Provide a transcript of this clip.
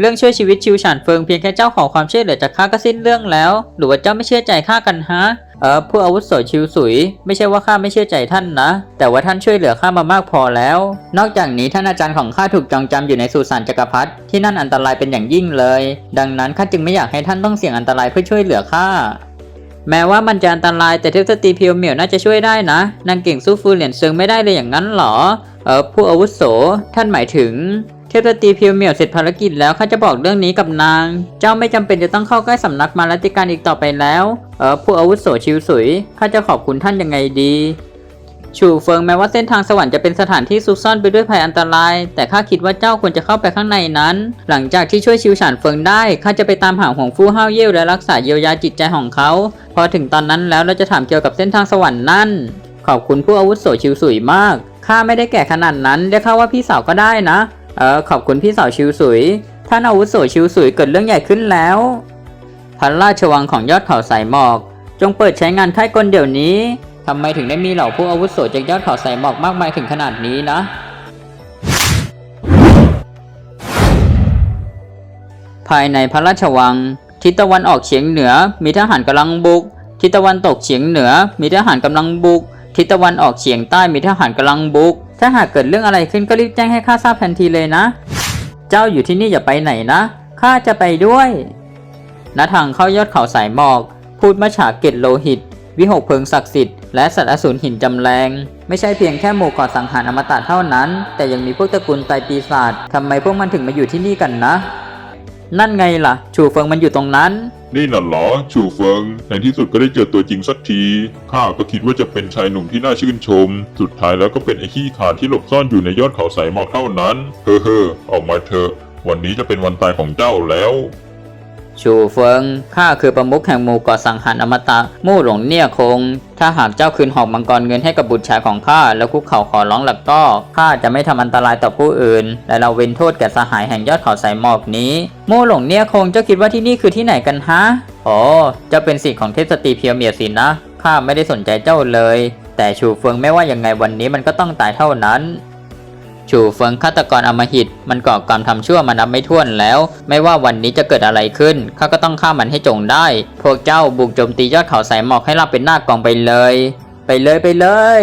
เรื่องช่วยชีวิตชิวฉานเฟิงเพียงแค่เจ้าขอความช่วยเหลือจากข้าก็สิ้นเรื่องแล้ว หรือว่าเจ้าไม่เชื่อใจข้ากันฮะ เออผู้อาวุโสชิวสุย ไม่ใช่ว่าข้าไม่เชื่อใจท่านนะ แต่ว่าท่านช่วยเหลือข้ามามากพอแล้ว นอกจากนี้ท่านอาจารย์ของข้าถูกจองจำอยู่ในสุสานจักรพรรดิที่นั่นอันตรายเป็นอย่างยิ่งเลย ดังนั้นข้าจึงไม่อยากให้ท่านต้องเสี่ยงอันตรายเพื่อช่วยเหลือข้าแม้ว่ามันจะอันตรายแต่เทพสตรีเพียวเหมียวน่าจะช่วยได้นะนางเก่งสู้ฟูเหรียญเซิงไม่ได้เลยอย่างนั้นเหรอ เออผู้อาวุโสท่านหมายถึง เทพสตรีเพียวเหมียวเสร็จภารกิจแล้วข้าจะบอกเรื่องนี้กับนาง เจ้าไม่จำเป็นจะต้องเข้าใกล้สำนักมาลติการอีกต่อไปแล้ว เออผู้อาวุโสชิวสุยข้าจะขอบคุณท่านยังไงดีชูเฟิงแม้ว่าเส้นทางสวรรค์จะเป็นสถานที่ซุกซ่อนไปด้วยภัยอันตราย แต่ข้าคิดว่าเจ้าควรจะเข้าไปข้างในนั้น หลังจากที่ช่วยชิวฉานเฟิงได้ข้าจะไปตามหาหวงฟู่ห้าวเย่ยวและรักษาเยียวยาจิตใจของเขา พอถึงตอนนั้นแล้วเราจะถามเกี่ยวกับเส้นทางสวรรค์นั่น ขอบคุณผู้อาวุโสชิวสุยมากข้าไม่ได้แก่ขนาดนั้นเรียกข้าว่าพี่สาวก็ได้นะ เออขอบคุณพี่สาวชิวสุย ท่านอาวุโสชิวสุยเกิดเรื่องใหญ่ขึ้นแล้ว พระราชวังของยอดเขาสายหมอก จงเปิดใช้งานค่ายกลเดี๋ยวนี้ทำไมถึงได้มีเหล่าผู้อาวุโสจากยอดเขาสายหมอกมากมายถึงขนาดนี้นะ ภายในพระราชวัง ทิศตะวันออกเฉียงเหนือมีทหารกำลังบุก ทิศตะวันตกเฉียงเหนือมีทหารกำลังบุก ทิศตะวันออกเฉียงใต้มีทหารกำลังบุก ถ้าหากเกิดเรื่องอะไรขึ้นก็รีบแจ้งให้ข้าทราบทันทีเลยนะ เจ้าอยู่ที่นี่อย่าไปไหนนะข้าจะไปด้วยณทางเข้ายอดเขาสายหมอก พูดมฉาเกตโลหิต วิหกเพิงศักดิ์สิทธิ์และสัตว์อสูรหินจำแรง ไม่ใช่เพียงแค่หมู่ก่อสังหารอมตะเท่านั้น แต่ยังมีพวกตระกูลไตรปีศาจทำไมพวกมันถึงมาอยู่ที่นี่กันนะ นั่นไงล่ะ ชูเฟิงมันอยู่ตรงนั้น นี่น่ะเหรอชูเฟิง ในที่สุดก็ได้เจอตัวจริงสักที ข้าก็คิดว่าจะเป็นชายหนุ่มที่น่าชื่นชม สุดท้ายแล้วก็เป็นไอ้ขี้ขาดที่หลบซ่อนอยู่ในยอดเขาสายหมอกเท่านั้น เฮ้อเฮ้อออกมาเถอะ วันนี้จะเป็นวันตายของเจ้าแล้ว ชูเฟิง ข้าคือประมุขแห่งหมู่ก่อสังหารอมตะมู่หลงเนี่ยคง ถ้าหากเจ้าคืนหอกมังกรเงินให้กับบุตรชายของข้าแล้วคุกเข่าขอร้องหลักก็ข้าจะไม่ทำอันตรายต่อผู้อื่น และเราเว้นโทษแก่สหายแห่งยอดเขาสายหมอกนี้ มู่หลงเนี่ยคงเจ้าคิดว่าที่นี่คือที่ไหนกันฮะอ๋อเจ้าเป็นสิทธิ์ของเทพสตรีเพียวเมียสินะข้าไม่ได้สนใจเจ้าเลย แต่ชูเฟิงไม่ว่ายังไงวันนี้มันก็ต้องตายเท่านั้น ชูเฟิงฆาตกรอมหิต มันก่อกรรมทำชั่วมานับไม่ถ้วนแล้ว ไม่ว่าวันนี้จะเกิดอะไรขึ้นข้าก็ต้องฆ่ามันให้จงได้ พวกเจ้าบุกโจมตียอดเขาสายหมอกให้ราบเป็นหน้ากองไปเลย ไปเลยไปเลย